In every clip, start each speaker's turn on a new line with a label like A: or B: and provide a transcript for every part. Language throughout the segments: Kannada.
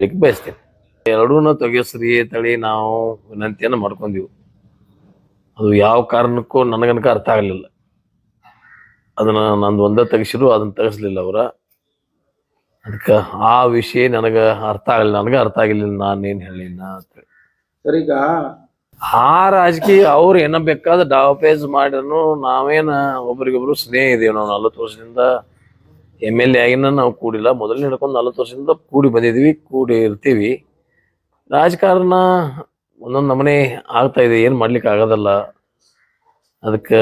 A: ಹೇಳಲಿಕ್ಕೆ ಬಯಸ್ತೇನೆ ಎರಡೂನ ತೆಗೆಸ್ರಿ ತಳಿ ನಾವು ವಿನಂತಿಯನ್ನು ಮಾಡ್ಕೊಂಡೀವಿ. ಅದು ಯಾವ ಕಾರಣಕ್ಕೂ ನನಗನಕ ಅರ್ಥ ಆಗಲಿಲ್ಲ. ಅದನ್ನ ನಂದು ಒಂದೇ ತೆಗಿಸಿರು ಅದನ್ನು ತೆಗೆಸಲಿಲ್ಲ ಅವರ. ಅದಕ್ಕೆ ಆ ವಿಷಯ ನನಗೆ ಅರ್ಥ ಆಗಲಿಲ್ಲ. ನನಗೆ ಅರ್ಥ ಆಗಲಿಲ್ಲ ನಾನೇನು ಹೇಳಿಲ್ಲ ಅಂತೇಳಿ
B: ಸರಿಗ
A: ಆ ರಾಜಕೀಯ ಅವ್ರು ಏನ ಬೇಕಾದ ಡಾವಪೇಜ್ ಮಾಡಿದ್ರು ನಾವೇನ ಒಬ್ರಿಗೊಬ್ರು ಸ್ನೇಹ ಇದೀವಿ ನಾವು ನಲ್ವತ್ತು ವರ್ಷದಿಂದ ಎಂ ಎಲ್ ಎ ಆಗಿನ ನಾವು ಕೂಡಿಲ್ಲ. ಮೊದಲು ಹಿಡ್ಕೊಂಡು ನಲ್ವತ್ತು ವರ್ಷದಿಂದ ಕೂಡಿ ಬಂದಿದ್ದೀವಿ, ಕೂಡಿ ಇರ್ತೀವಿ. ರಾಜಕಾರಣ ಒಂದೊಂದು ನಮನೆ ಆಗ್ತಾ ಇದೆ, ಏನು ಮಾಡ್ಲಿಕ್ಕೆ ಆಗೋದಲ್ಲ. ಅದಕ್ಕೆ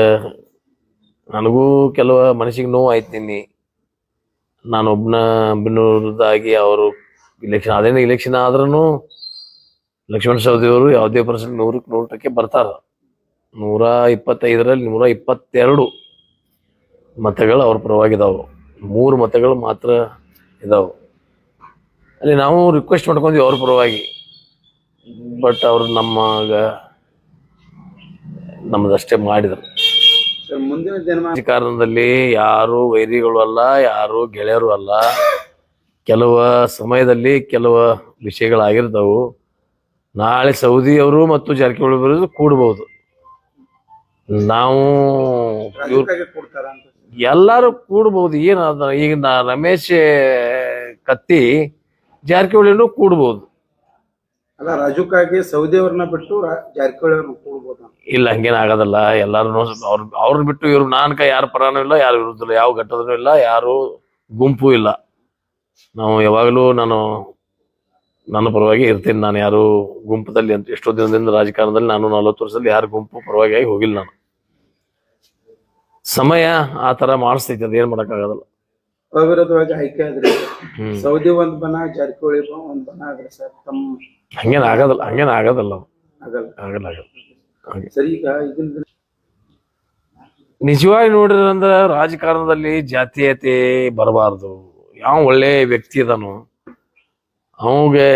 A: ನನಗೂ ಕೆಲವು ಮನಸ್ಸಿಗೆ ನೋವು ಆಯ್ತೀನಿ ನಾನು ಒಬ್ಬನ ಬಿನ್ನೂರದಾಗಿ ಅವರು ಇಲೆಕ್ಷನ್ ಅದೇನು ಇಲೆಕ್ಷನ್ ಆದ್ರೂ ಲಕ್ಷ್ಮಣ ಸವದಿಯವರು ಯಾವುದೇ ಪರ್ಸೆಂಟ್ ನೂರಕ್ಕೆ ನೂರು ಟಕ್ಕೆ ಬರ್ತಾರ. ನೂರ ಇಪ್ಪತ್ತೈದರಲ್ಲಿ ನೂರ ಇಪ್ಪತ್ತೆರಡು ಮತಗಳು ಅವ್ರ ಪರವಾಗಿದಾವು. ಮೂರು ಮತಗಳು ಮಾತ್ರ ಇದಾವೆ. ಅಲ್ಲಿ ನಾವು ರಿಕ್ವೆಸ್ಟ್ ಮಾಡ್ಕೊಂಡ್ವಿ ಅವ್ರ ಪರವಾಗಿ. ಬಟ್ ಅವರು ನಮ್ಮಗ ನಮ್ಮದಷ್ಟೇ ಮಾಡಿದ್ರು.
B: ಮುಂದಿನ
A: ರಾಜಕಾರಣದಲ್ಲಿ ಯಾರು ವೈರಿಗಳು ಅಲ್ಲ ಯಾರು ಗೆಳೆಯರು ಅಲ್ಲ. ಕೆಲವು ಸಮಯದಲ್ಲಿ ಕೆಲವು ವಿಷಯಗಳಾಗಿರ್ತಾವು. ನಾಳೆ ಸೌದಿಯವರು ಮತ್ತು ಜಾರಕಿಹೊಳಿ ಬರೋದು ಕೂಡಬಹುದು ನಾವು ಎಲ್ಲಾರು ಕೂಡಬಹುದು ಏನ ಈಗ ನಾ ರಮೇಶ್ ಕತ್ತಿ ಜಾರಕಿಹೊಳಿನೂ ಕೂಡಬಹುದು
B: ಅಲ್ಲ ರಾಜಕಾಗಿ ಸೌದಿ ಅವ್ರನ್ನ ಬಿಟ್ಟು ಜಾರಕಿಹೊಳಿ ಅವ್ರನ್ನ ಕೂಡ್ಬೋದ?
A: ಇಲ್ಲ ಹಂಗೇನು ಆಗೋದಲ್ಲ. ಎಲ್ಲಾರು ಅವ್ರ ಅವ್ರನ್ನ ಬಿಟ್ಟು ಇವ್ರು ನಾನ್ಕ ಯಾರ ಪರಾನು ಇಲ್ಲ ಯಾರು ವಿರುದ್ಧ ಯಾವ ಘಟ್ಟದೂ ಇಲ್ಲ ಯಾರು ಗುಂಪು ಇಲ್ಲ. ನಾವು ಯಾವಾಗಲೂ ನಾನು ನನ್ನ ಪರವಾಗಿ ಇರ್ತೀನಿ. ನಾನು ಯಾರು ಗುಂಪದಲ್ಲಿ ಅಂತ ಎಷ್ಟೋ ದಿನದಿಂದ ರಾಜಕಾರಣದಲ್ಲಿ ನಾನು ನಲವತ್ತು ವರ್ಷದಲ್ಲಿ ಯಾರು ಗುಂಪು ಪರವಾಗಿ ಆಗಿ ಹೋಗಿಲ್ಲ ನಾನು. ಸಮಯ ಆ ತರ ಮಾಡಿಸ್ತೈತಿ ಅದೇನ್ ಮಾಡಕ್
B: ಅವಿರೋಧವಾಗಿ ಆಯ್ಕೆ ಆದ್ರಿ ಸೌದಿ ಒಂದ್ ಬನ ಜಾರಕಿಹೊಳಿ ಒಂದ್ ಬನ ಆದ್ರೆ ಸರ್ ತಮ್ಮ
A: ಹಂಗೇನ್ ಆಗೋದಲ್ಲ ಹಂಗೇನ್ ಆಗೋದಲ್ಲ ಅವು.
B: ಆಗಲ್ಲ.
A: ಆಗಲ್ಲ ಆಗಲ್ಲ. ಹಾಗೆ.
B: ಸರಿ ಈಗ ಇದನ್ನ ದಿನ
A: ನಿಜವಾಗಿ ನೋಡಿದ್ರಂದ್ರ ರಾಜಕಾರಣದಲ್ಲಿ ಜಾತೀಯತೆ ಬರಬಾರ್ದು. ಯಾವ ಒಳ್ಳೆ ವ್ಯಕ್ತಿ ಇದಾನೋ ಅವಂಗೆ